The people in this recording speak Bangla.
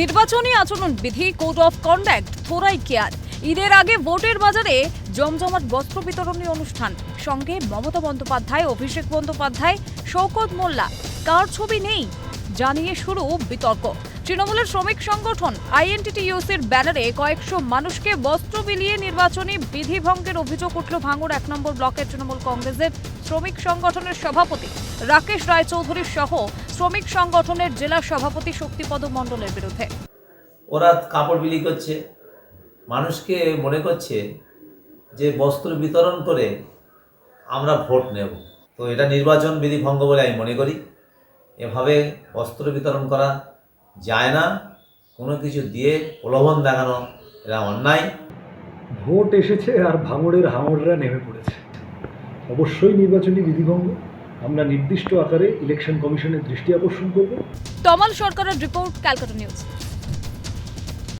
নির্বাচনী আচরণ বিধি কোড অফ কন্ডাক্ট থোরাই কেয়ার। ঈদের আগে ভোটের বাজারে জমজমাট বস্ত্র বিতরণী অনুষ্ঠান। সঙ্গে মমতা বন্দ্যোপাধ্যায়, অভিষেক বন্দ্যোপাধ্যায় শৌকত মোল্লা। কার ছবি নেই? জানিয়ে শুরু বিতর্ক। তৃণমূলের শ্রমিক সংগঠন আইএনটিটিইউসির ব্যানারে কয়েকশো মানুষকে বস্ত্র বিলিয়ে নির্বাচনী বিধি ভঙ্গের অভিযোগ উঠল ভাঙড় এক নম্বর ব্লকের তৃণমূল কংগ্রেসের শ্রমিক সংগঠনের সভাপতি। রাকেশ রায়চৌধুরী সহ শ্রমিক সংগঠনের জেলা সভাপতি শক্তিপদ মণ্ডলের বিরুদ্ধে। ওরা কাপড় বিলি করছে। মানুষকে মনে করছে যে বস্ত্র বিতরণ করে আমরা ভোট নেব। তো এটা নির্বাচন বিধি ভঙ্গ বলে আমি মনে করি। এভাবে বস্ত্র বিতরণ করা যায় না। কোনো কিছু দিয়ে প্রলোভন দেখানো এটা অন্যায়। ভোট এসেছে আর ভাঙড়ের হাঙড়রা নেমে পড়েছে। অবশ্যই নির্বাচনী বিধিভঙ্গ আমরা নির্দিষ্ট আকারে ইলেকশন কমিশনের দৃষ্টি আকর্ষণ করব। তমাল সরকারের রিপোর্ট ক্যালকাটা নিউজ